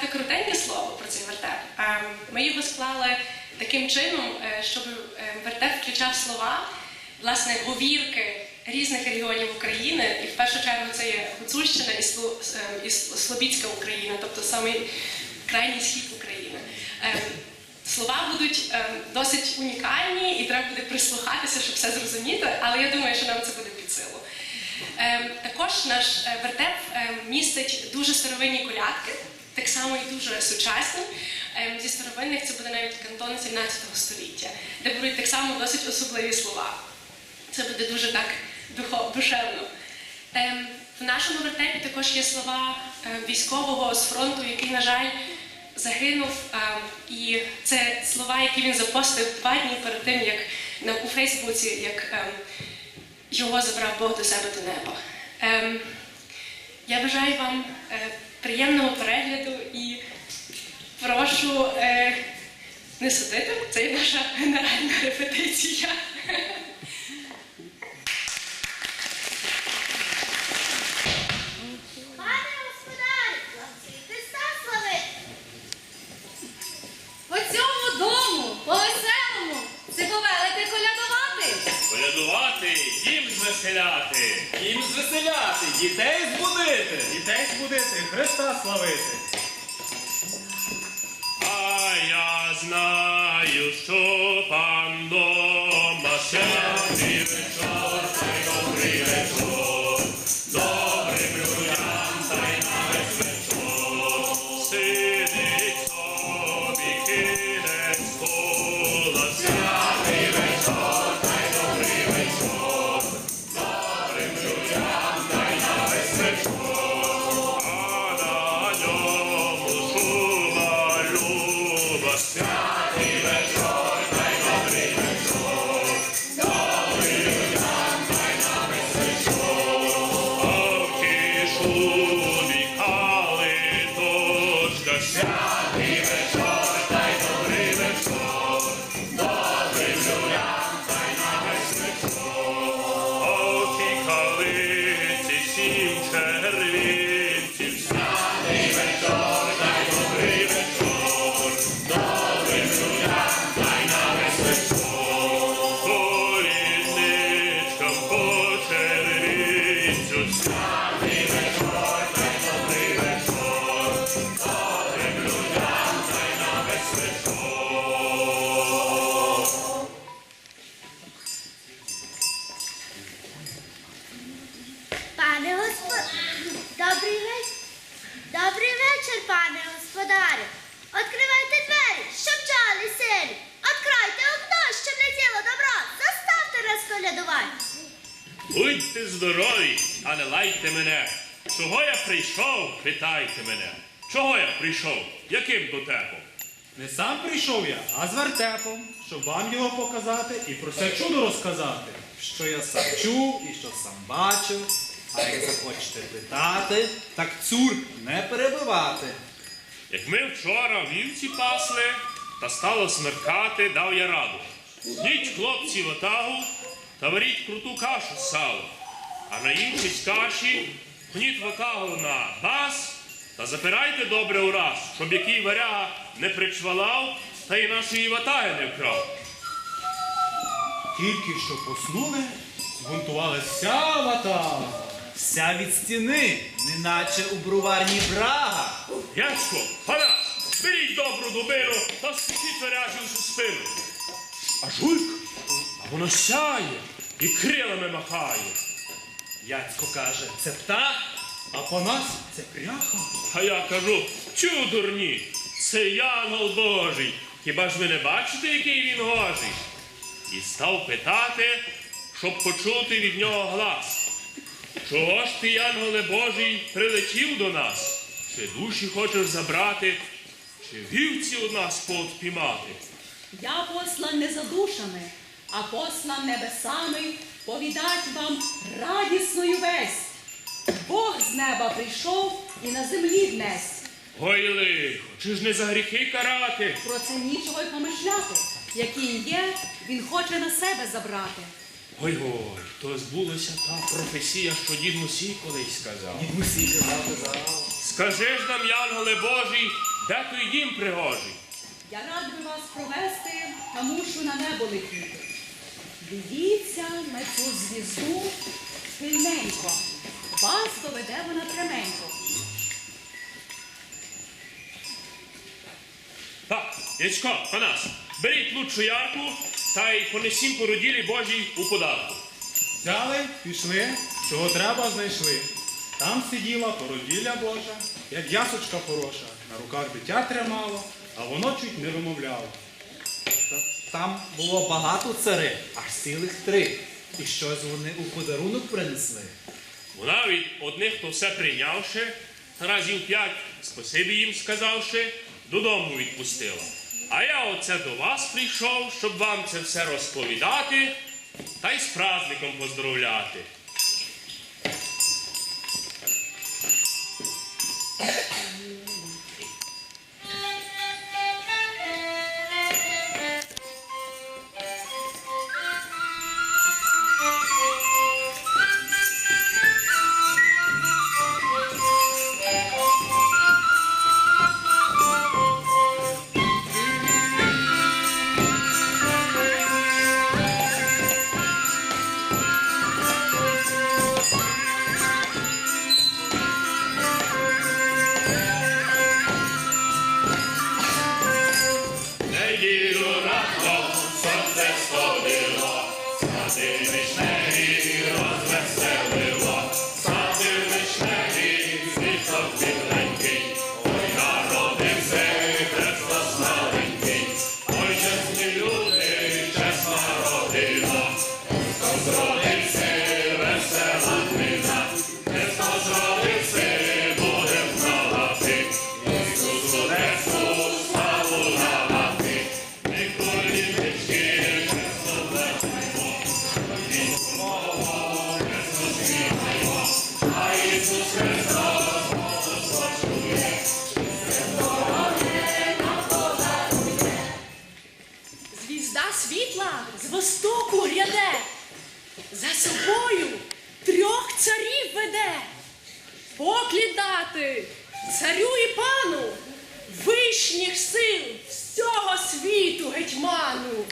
сказати коротеньке слово про цей вертеп. Ем, Ми його склали таким чином, е, щоб е, вертеп включав слова, власне, говірки різних регіонів України, і в першу чергу це є Гуцульщина і, е, і Слобідська Україна, тобто самий крайній схід України. Ем, Слова будуть ем, досить унікальні, і треба буде прислухатися, щоб все зрозуміти, але я думаю, що нам це буде під силу. Ем, Також наш е, вертеп ем, містить дуже старовинні колядки, так само і дуже сучасні. Ем, Зі старовинних це буде навіть кантон 17 століття, де будуть так само досить особливі слова. Це буде дуже так душевно. Ем, В нашому вертепі також є слова е, військового з фронту, який, на жаль, загинув. ем, І це слова, які він запостив два дні перед тим, як у Фейсбуці, як його забрав Бог до себе до неба. Я бажаю вам е, приємного перегляду і прошу е, не судити, це є наша генеральна репетиція. Колядувати, дім звеселяти. Їм звеселяти, дітей збудити. Дітей збудити, Христа славити. А я знаю, що пан Чого я прийшов, питайте мене. Чого я прийшов? Яким дотепом? Не сам прийшов я, а з вертепом, щоб вам його показати і про це чудо розказати, що я сам чув і що сам бачив. А як захочете питати, так цур не перебивати. Як ми вчора вівці пасли, та стало смеркати, дав я раду. Діть хлопці в отагу та варіть круту кашу з салом. А наївшись каші, гніть в отагу на бас та запирайте добре ураз, щоб який варяга не причвалав та й нашої ватаги не вкрав. Тільки що поснули, збунтувалася вся вата, вся від стіни, неначе у броварні брага. Дядько, панас, беріть добру дубину та спішіть варяжі у спину. А жуйк, а воно сяє і крилами махає. Яцько каже, це птах, а по нас це пряха. А я кажу, чу, дурні, це янгол Божий. Хіба ж ви не бачите, який він гожий? І став питати, щоб почути від нього глас. Чого ж ти, янголе Божий, прилетів до нас? Чи душі хочеш забрати, чи вівці у нас поотпіймати? Я послан не за душами, а послан небесами повідать вам радісною весть. Бог з неба прийшов і на землі днесть. Ой, лихо, чи ж не за гріхи карати? Про це нічого й помишляти. Який є, він хоче на себе забрати. Ой ой, то збулася та професія, що дід Мусій колись сказав. Дід Мусій казав, казав. Скажи ж нам, янголе Божий, Де той дім пригожий? Я рад би вас провести, та мушу на небо летіти. Дивіться на цю звізду пильненько. Вас доведе вона пряменько. Так, дядько, Панас, беріть лучшу ярку та й понесім породілі Божій у подарку. Взяли, пішли, чого треба, знайшли. Там сиділа породілля Божа, як ясочка хороша, на руках дитя тримало, а воно чуть не вимовляло. Та- Там було багато цари, аж цілих три. І щось вони у подарунок принесли. Вона від одних хто все прийнявши, разів п'ять спасибі їм сказавши, додому відпустила. А я оце до вас прийшов, щоб вам це все розповідати та й з праздником поздоровляти. Востоку гряде, за собою трьох царів веде. Поклід дати царю і пану, вишніх сил всього світу гетьману.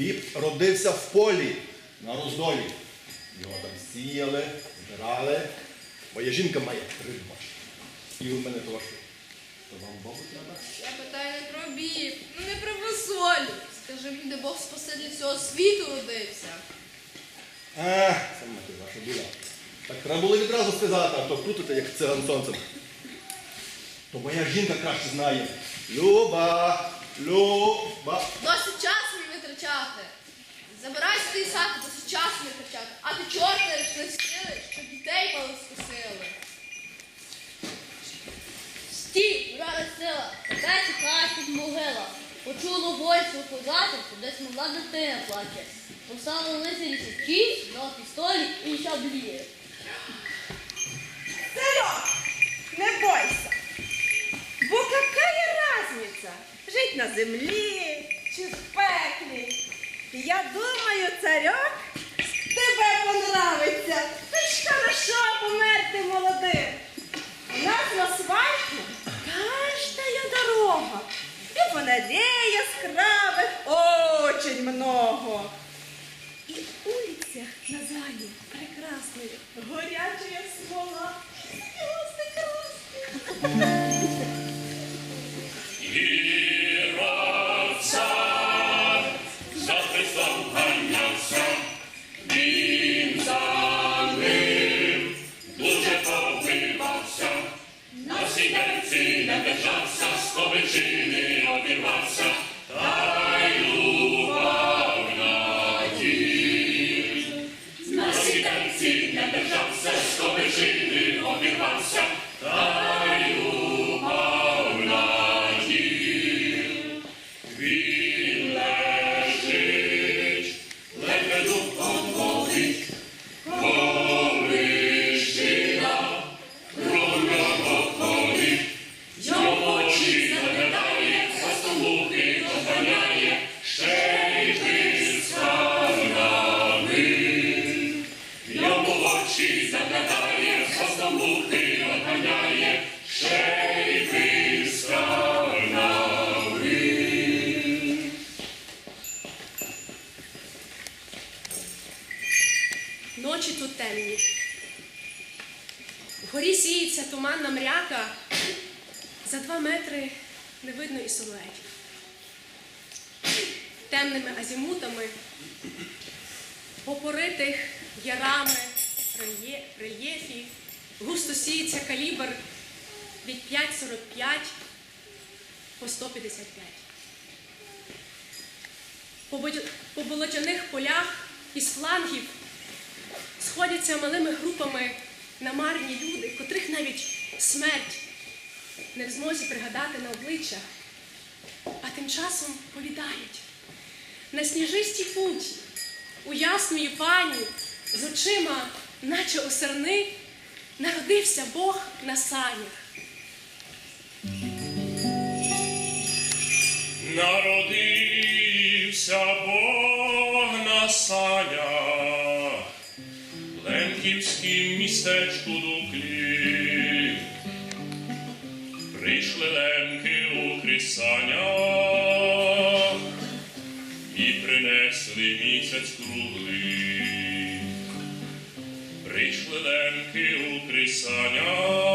Біб родився в полі на роздолі. Його там сіяли, збирали. Моя жінка має три дочки. І у мене теж. То вам Богу треба? Я питаю не про біб, ну не про весолі. Скажи мені, де Бог Спаситель всього світу родився. Ех, саме ти ваша біла. Так треба було відразу сказати, а то плутати, як циган сонцем. То моя жінка краще знає. Люба, Люба. Досить час мені витрачати. Забирайся ти із хати, досить час мені витрачати. А ти чорти не сили, що дітей мало скосили. Стій, брала сила, така чекає тут могила. Почуло войско козати, десь могла дитина плаче. Поставили лицарі січі, на пістолі і шаблі. Серег, не бойся. Бо какая разница, жить на землі. Я думаю, царьок, тебе понравиться. Ти ж хорошо померти молодим. У нас на свадьбу каждая дорога. И фонарей яскравых очень много. И улицах на зале прекрасные, горячая смола. Не держався, з Ночі тут темні. Вгорі сіється туманна мряка. За два метри не видно і силуетів. Темними азімутами, попоритих ярами рельє- рельєфів, густо сіється калібр від 5,45 по 155. По болотяних полях із флангів сходяться малими групами намарні люди, котрих навіть смерть не в змозі пригадати на обличчях, а тим часом повідають. На сніжистій путі, у ясної пані, з очима, наче осерни, народився Бог на санях. Народився Бог містечку Дуклі. Прийшли лемки у крисанях і принесли місяць круглий. Прийшли лемки у крисанях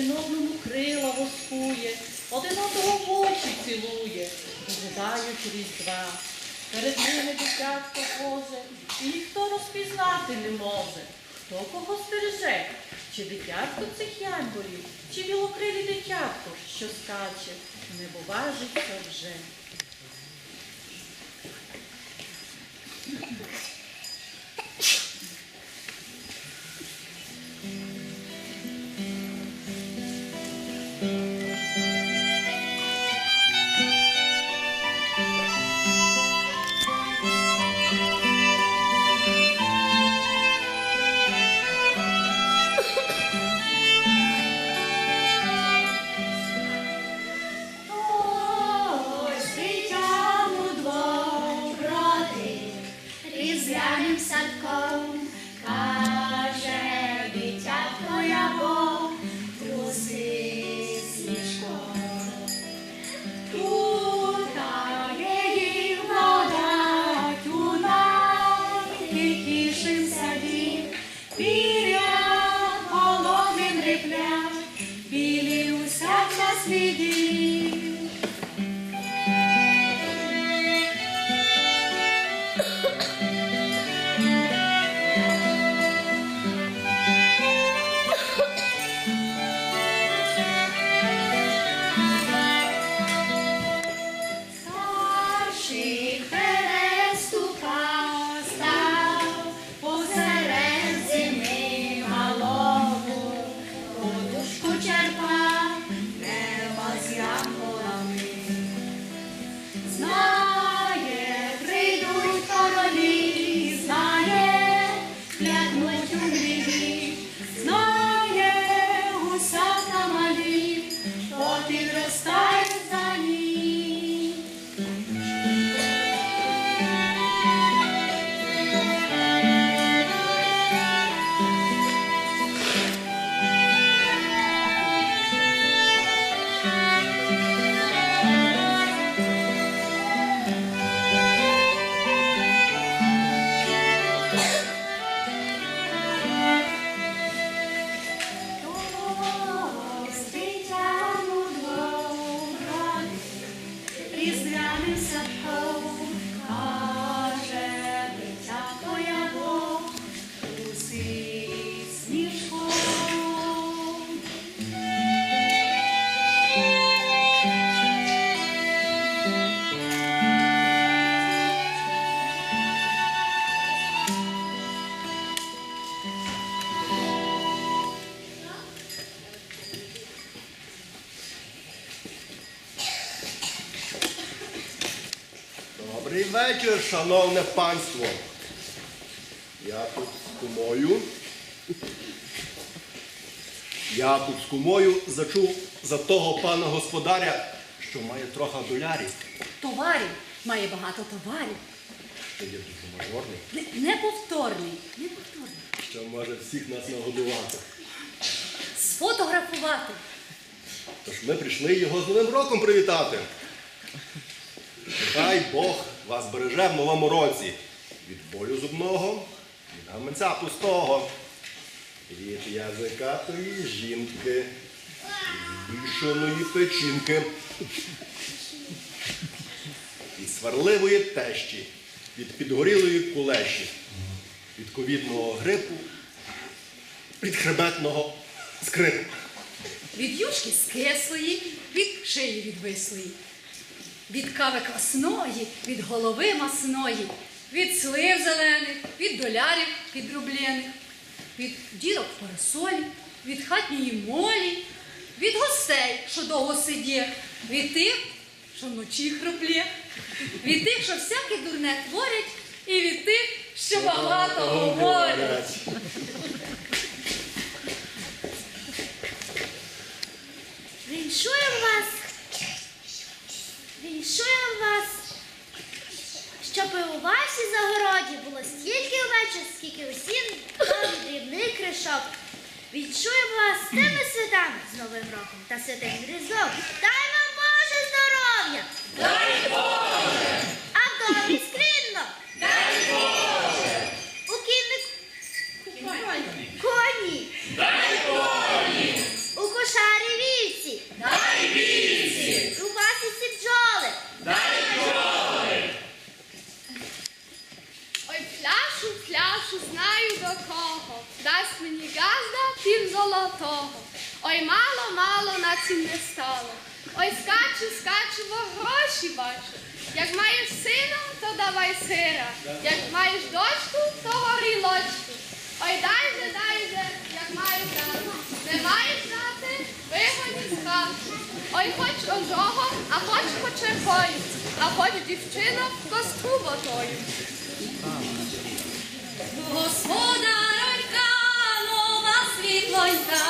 один одному крила воскує, один одного в очі цілує, дожидають різдва. Перед ними дитятко Боже, і ніхто розпізнати не може. Хто кого стереже? Чи дитятко цих ямборів, чи білокрилі дитятко, що скаче, не буважиться вже. Вечір, шановне панство. Я тут з кумою. Я тут з кумою зачув за того пана господаря, що має трохи долярів, Товарів має багато товарів. що є дуже мажорний, Не- Неповторний, неповторний. що може всіх нас нагодувати. Сфотографувати. Тож ми прийшли його з Новим роком привітати. Нехай Бог вас береже в новому році від болю зубного, від гаманця пустого, від язикатої жінки, від збільшеної печінки, від сварливої тещі, від підгорілої кулеші, від ковідного грипу, від хребетного скрипу. Від юшки скислої, від шиї відвислої, від кави квасної, від голови масної, від слив зелених, від долярів підрублених, від дірок в парасолі, від хатньої молі, від гостей, що довго сидять, від тих, що вночі хроплє, від тих, що всяке дурне творять, і від тих, що багато говорять. Віншуємо вас, віншуємо вас, щоб у вашій загороді було стільки овечок, скільки усім дрібних дрібний кришок. Відчую вас з тими святами, з Новим роком та святим Різдвом. Дай вам Боже здоров'я! Дай Боже! А в домі! Дай Боже! У кіннику коні! Дай коні! У кошарі вівці! Дай вівці! У пасіці бджоли! Ой, пляшу, пляшу, знаю до кого. Дасть мені газда пів золотого. Ой, мало, мало на цім не стало. Ой, скачу, скачу, бо гроші бачу. Як маєш сина, то давай сира. Як маєш дочку, то горілочку. Ой, дай же, дай же, як маєш дати. Не маєш дати, вигоні з хати. Ой, хоч одного, а хоч по червою, а хоч дівчинок костру ботою. Господаронька, нова світлонька,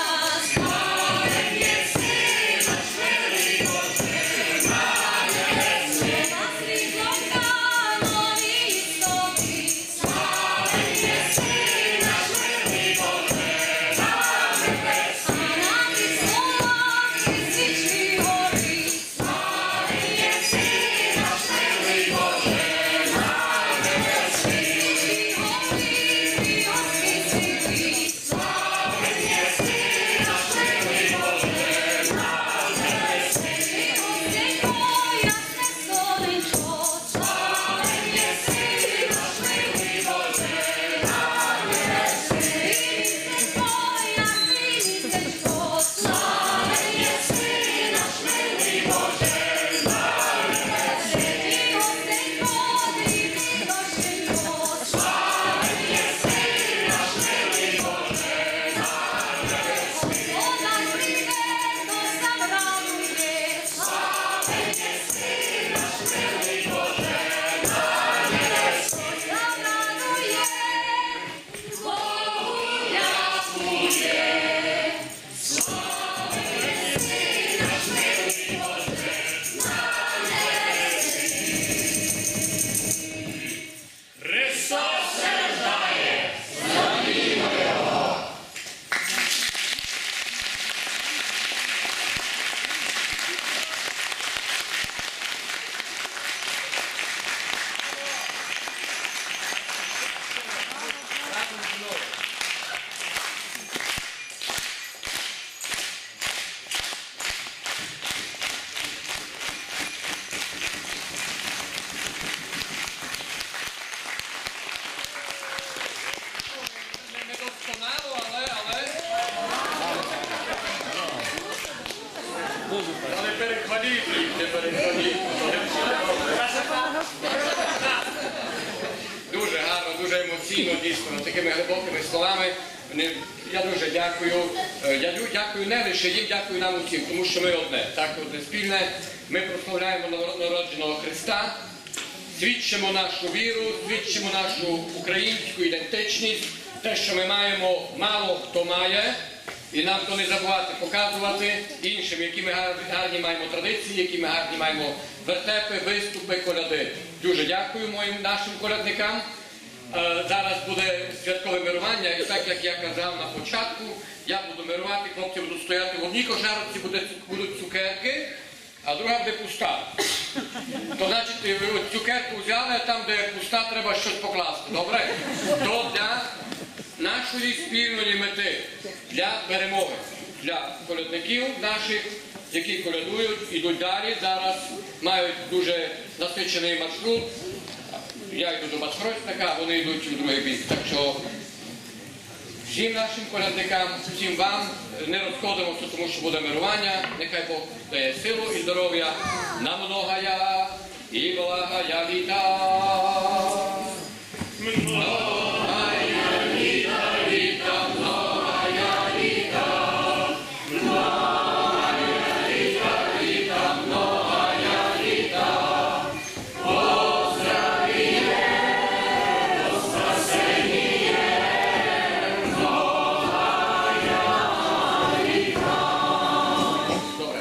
дуже емоційно, дійсно, такими глибокими словами. Я дуже дякую. Е, Я дякую не лише їм, дякую нам усім, тому що ми одне, так одне спільне. Ми прославляємо народженого Христа, свідчимо нашу віру, свідчимо нашу українську ідентичність, те, що ми маємо, мало хто має. І нам то не забувати показувати іншим, які ми гарні, маємо традиції, які ми гарні маємо вертепи, виступи, коляди. Дуже дякую моїм нашим колядникам. Е, Зараз буде святкове мирування, і так як я казав на початку, я буду мирувати, хлопці будуть стояти в одній кошарці, будуть цукерки, а друга буде пуста. То значить, ви цукерку взяли, а там, де пуста, треба щось покласти. Добре? То для нашої спільної мети, для перемоги, для колядників наших, які колядують, ідуть далі. Зараз мають дуже насичений маршрут. Я йду до Бацхростика, вони йдуть у другий бік. Так що всім нашим колядникам, всім вам не розходимося, тому що буде мирування. Нехай Бог дає силу і здоров'я Намного я і благая літа.